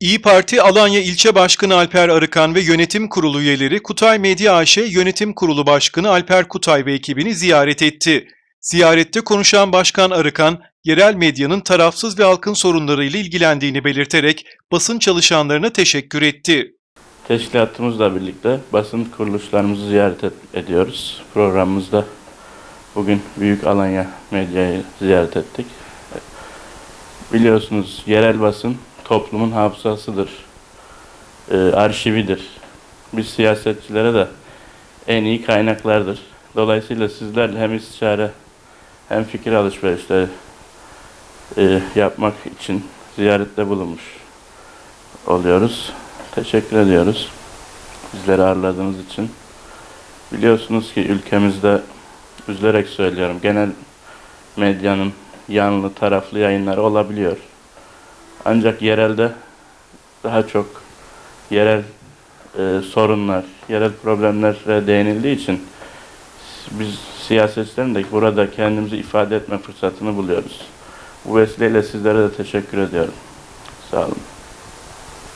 İyi Parti Alanya İlçe Başkanı Alper Arıkan ve yönetim kurulu üyeleri Kutay Medya AŞ Yönetim Kurulu Başkanı Alper Kutay ve ekibini ziyaret etti. Ziyarette konuşan Başkan Arıkan, yerel medyanın tarafsız ve halkın sorunlarıyla ilgilendiğini belirterek basın çalışanlarına teşekkür etti. Teşkilatımızla birlikte basın kuruluşlarımızı ziyaret et- ediyoruz. Programımızda bugün Büyük Alanya Medya'yı ziyaret ettik. Biliyorsunuz yerel basın toplumun hafızasıdır, e, arşividir. Biz siyasetçilere de en iyi kaynaklardır. Dolayısıyla sizlerle hem istişare hem fikir alışverişleri e, yapmak için ziyarette bulunmuş oluyoruz. Teşekkür ediyoruz. Bizleri ağırladığınız için. Biliyorsunuz ki ülkemizde üzülerek söylüyorum genel medyanın yanlı taraflı yayınları olabiliyor. Ancak yerelde daha çok yerel e, sorunlar, yerel problemlere değinildiği için biz siyasetçilerin de burada kendimizi ifade etme fırsatını buluyoruz. Bu vesileyle sizlere de teşekkür ediyorum. Sağ olun.